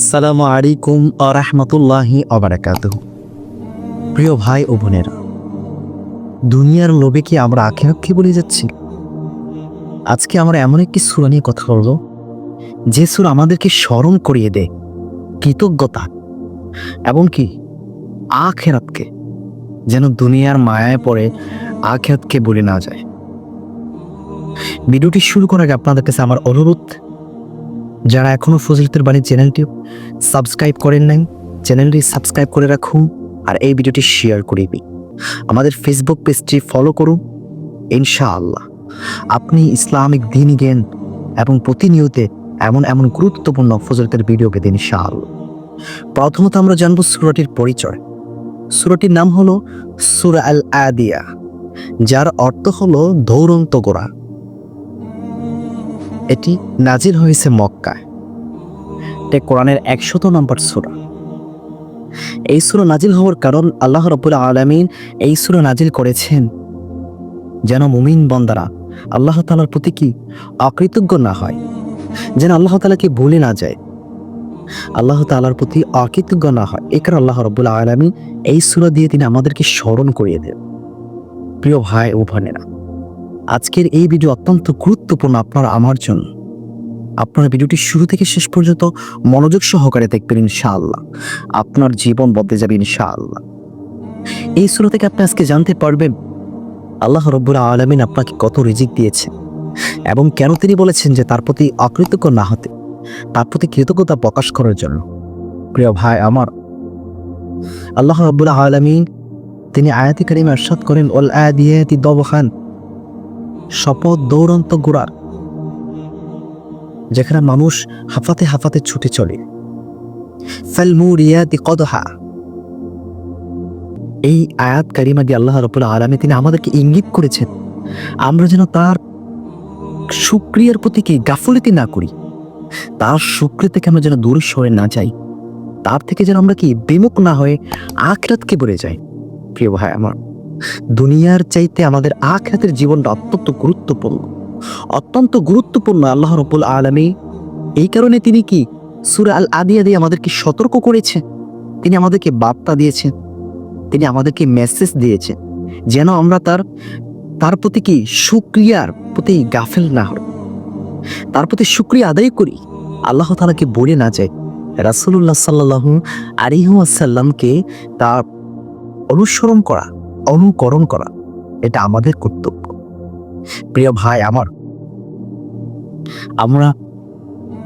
আসসালামু আলাইকুম আরহামতুল্লাহি অবরাকাত প্রিয় ভাই ও বোনেরা, দুনিয়ার লোভে কি আমরা আখেরাতকে বলে যাচ্ছি? আজকে আমরা এমন একটি সুরা নিয়ে কথা বলব, যে সুর আমাদেরকে স্মরণ করিয়ে দেয় কৃতজ্ঞতা এবং কি আখেরাতকে, যেন দুনিয়ার মায়ায় পড়ে আখেরাতকে বলে না যায়। ভিডিওটি শুরু করার আগে আপনাদের কাছে আমার অনুরোধ যারা এখনও ফজলতের বাণী চ্যানেলটি সাবস্ক্রাইব করেন নাই, চ্যানেলটি সাবস্ক্রাইব করে রাখুন আর এই ভিডিওটি শেয়ার করে দিন। আমাদের ফেসবুক পেজটি ফলো করুন, ইনশাআল্লাহ। আপনি ইসলামিক দিন জ্ঞান এবং প্রতিনিয়ত এমন এমন গুরুত্বপূর্ণ ফজলতের ভিডিও পেতে ইনশাআল্লাহ। প্রথমত আমরা জানব সুরাটির পরিচয়। সুরাটির নাম হলো সুরা আল আদিয়া যার অর্থ হলো দৌড়ন্ত গোড়া। এটি নাজির হয়েছে মক্কায়। এটা কোরআনের একশত নম্বর সুরা। এই সুরা নাজিল হওয়ার কারণ আল্লাহ রবুল্লা আলমিন এই সুরা নাজিল করেছেন যেন মুমিন বন্দারা আল্লাহ তালার প্রতি কি অকৃতজ্ঞ না হয়, যেন আল্লাহ তালাকে ভুলে না যায়। আল্লাহ তালার প্রতি অকৃতজ্ঞ না হয়। এ কারণে আল্লাহ রবুল্লা আলমিন এই সুরা দিয়ে তিনি আমাদেরকে স্মরণ করিয়ে দেন। প্রিয় ভাই ও বোনেরা আজকের এই ভিডিও অত্যন্ত গুরুত্বপূর্ণ আপনার, আমার জন্য। আপনার ভিডিওটি শুরু থেকে শেষ পর্যন্ত মনোযোগ সহকারে দেখবেন ইনশাআল্লাহ। আপনার জীবন বদলে যাবে ইনশাআল্লাহ। এই সুরা থেকে আপনি আজকে জানতে পারবেন, আল্লাহ রব্বুল আলমিন আপনাকে কত রিজিক দিয়েছে এবং কেন তিনি বলেছেন যে তার প্রতি অকৃতজ্ঞ না হতে, তার প্রতি কৃতজ্ঞতা প্রকাশ করার জন্য। প্রিয় ভাই আমার, আল্লাহ রব্বুল আলমিন তিনি আয়াতি কারিমে আরশাদ করেন ওল আয়াতি দবখান শপথ দৌড়ন্ত গোড়ার, যেখানে মানুষ হাফাতে হাফাতে ছুটে চলে। কদহা। এই আয়াত কারিমা দিয়ে আল্লাহ রবুল্লা আলমী তিনি আমাদেরকে ইঙ্গিত করেছেন, আমরা যেন তার সুক্রিয়ার প্রতি কি গাফলিতি না করি, তার সুক্রিয়া থেকে আমরা যেন দূরে সরে না যাই, তার থেকে যেন আমরা কি বিমুখ না হয়ে আখরাতকে বলে যাই। প্রিয় ভাই আমার দুনিয়ার চাইতে আমাদের আখরাতের জীবনটা অত্যন্ত গুরুত্বপূর্ণ। অত্যন্ত গুরুত্বপূর্ণ আল্লাহ রবুল আলমী এই কারণে তিনি কি সুরা আল আদিয়া দিয়ে আমাদেরকে সতর্ক করেছে? তিনি আমাদেরকে বার্তা দিয়েছেন। তিনি আমাদেরকে মেসেজ দিয়েছেন। যেন আমরা তার তার প্রতি কি সুক্রিয়ার প্রতি গাফেল না হই। তার প্রতি সুক্রিয়া আদায় করি। আল্লাহ তালাকে বলে না যায় রাসুল্লাহ সাল্লাহ আলিহাসাল্লামকে তার অনুসরণ করা। অনুকরণ করা, এটা আমাদের কর্তব্য। প্রিয় ভাই আমার, আমরা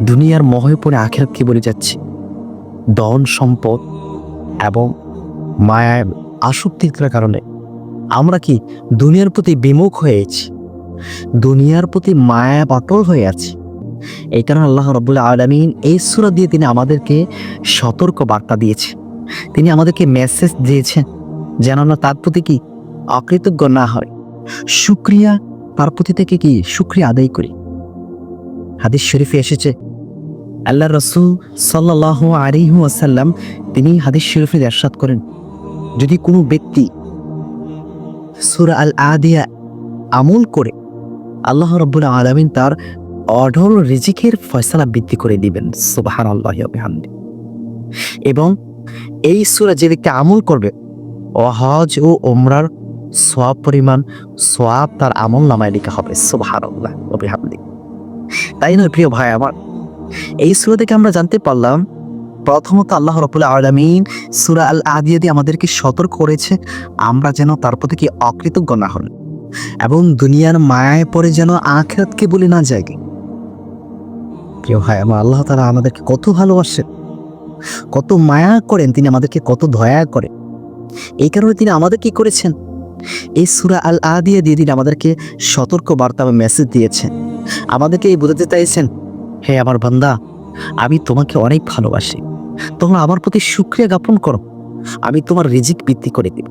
দুনিয়ার মহে পড়ে আখেরাতকে বলে যাচ্ছি? ধন সম্পদ এবং মায়ায় আসক্তির কারণে আমরা কি দুনিয়ার প্রতি বিমুখ হয়েছি দুনিয়ার প্রতি মায়া অটল হয়ে আছি? এই কারণে আল্লাহ রবুল্লা আলমিন এই সুরা দিয়ে তিনি আমাদেরকে সতর্ক বার্তা দিয়েছে তিনি আমাদেরকে মেসেজ দিয়েছেন। যেন আমরা তার প্রতি কি অকৃতজ্ঞ না হয়। সুক্রিয়া তার প্রতি থেকে কি সুক্রিয়া আদায় করি? হাদিস শরীফে এসেছে আল্লাহ রসুল সাল্লাহ আলিহু আসাল্লাম তিনি হাদিস শরীফে এরশাদ করেন, যদি কোনো ব্যক্তি সুরা আল আদিয়া আমল করে, আল্লাহ রব্বুল আলমিন তার অঢল রিজিকের ফয়সালা বৃদ্ধি করে দিবেন সুবাহান আল্লাহ এবং এই সুরা যে ব্যক্তি আমল করবে হজ ও ওমরার সোয়াব পরিমাণ সোয়াব তার আমল নামায় লেখা হবে সুবাহান আল্লাহ তাই নয়, প্রিয় ভাই আমার, এই সুরা থেকে আমরা জানতে পারলাম, প্রথমত আল্লাহ রবুল্লা আলমিন সুরা আল আদিয়া দিয়ে আমাদেরকে সতর্ক করেছে, আমরা যেন তার প্রতি কি অকৃতজ্ঞ না হন এবং দুনিয়ার মায়ায় পরে যেন আখরাতকে বলে না যায় প্রিয় ভাই আমার, আল্লাহ তারা আমাদেরকে কত ভালোবাসেন, কত মায়া করেন, তিনি আমাদেরকে কত দয়া করেন। এই কারণে তিনি আমাদের কি করেছেন? এই সুরা আল আদিয়া দিয়ে তিনি আমাদেরকে সতর্ক বার্তা বা মেসেজ দিয়েছেন। আমাদেরকে এই বোঝাতে চাইছেন, হে আমার বান্দা, আমি তোমাকে অনেক ভালোবাসি। তোমরা আমার প্রতি সুক্রিয়া জ্ঞাপন করো। আমি তোমার রিজিক বৃদ্ধি করে দিব।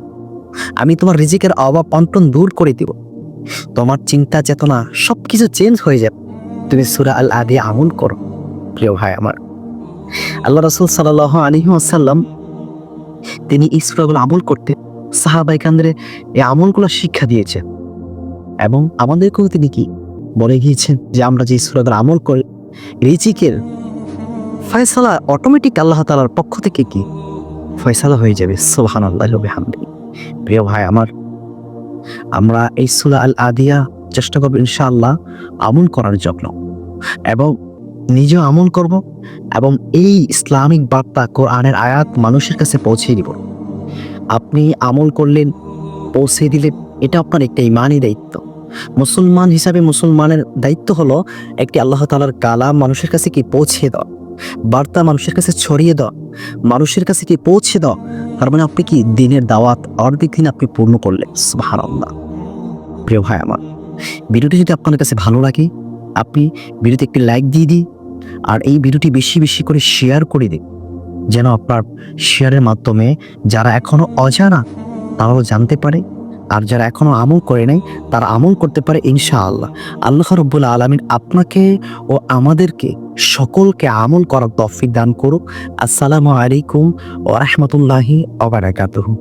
আমি তোমার রিজিকের অভাব অন্টন দূর করে দিব। তোমার চিন্তা চেতনা সব কিছু চেঞ্জ হয়ে যাবে। তুমি সুরা আল আদি আমল করো। প্রিয় ভাই আমার, আল্লাহ রসুল সাল্লাহ আলী আসাল্লাম তিনি এই সুরাগুলো আমল করতে সাহাবাই কান্দ্রে এই আমলগুলো শিক্ষা দিয়েছেন। এবং আমাদেরকেও তিনি কি বলে গিয়েছেন যে আমরা যে সুরাগুলো আমল করে রিচিকের ফয়সালা অটোমেটিক আল্লাহ তালার পক্ষ থেকে কি ফয়সালা হয়ে যাবে। সোহান আল্লাহ হামদি প্রিয় ভাই আমার, আমরা এই সুলা আল আদিয়া চেষ্টা করব ইনশাআল্লাহ আমল করার জন্য। এবং নিজেও আমল করব এবং এই ইসলামিক বার্তা কোরআনের আয়াত মানুষের কাছে পৌঁছে দিব। আপনি আমল করলেন, পৌঁছে দিলে এটা আপনার একটা ইমানই দায়িত্ব। মুসলমান হিসাবে মুসলমানের দায়িত্ব হলো একটি আল্লাহ তালার কালাম মানুষের কাছে কি পৌঁছে দেওয়া, বার্তা মানুষের কাছে ছড়িয়ে দেওয়া, মানুষের কাছে কি পৌঁছে দেওয়া, তার মানে আপনি কি দিনের দাওয়াত অর্ধেক দিন আপনি পূর্ণ করলেন? সুবহানাল্লাহ। প্রিয় ভাই আমার, ভিডিওটি যদি আপনার কাছে ভালো লাগে, আপনি ভিডিওতে একটি লাইক দিয়ে দিন আর এই ভিডিওটি বেশি বেশি করে শেয়ার করে দিন যেন আপনার শেয়ারের মাধ্যমে যারা এখনও অজানা, তারাও জানতে পারে। আর যারা এখনও আমল করে নাই, তারা আমল করতে পারে ইনশাআল্লাহ। আল্লাহ আল্লাহ রব্বুল আলমিন আপনাকে ও আমাদেরকে সকলকে আমল করার তফিক দান করুক। আসসালামু আলাইকুম ও রহমতুল্লাহি অবরাকাতুহু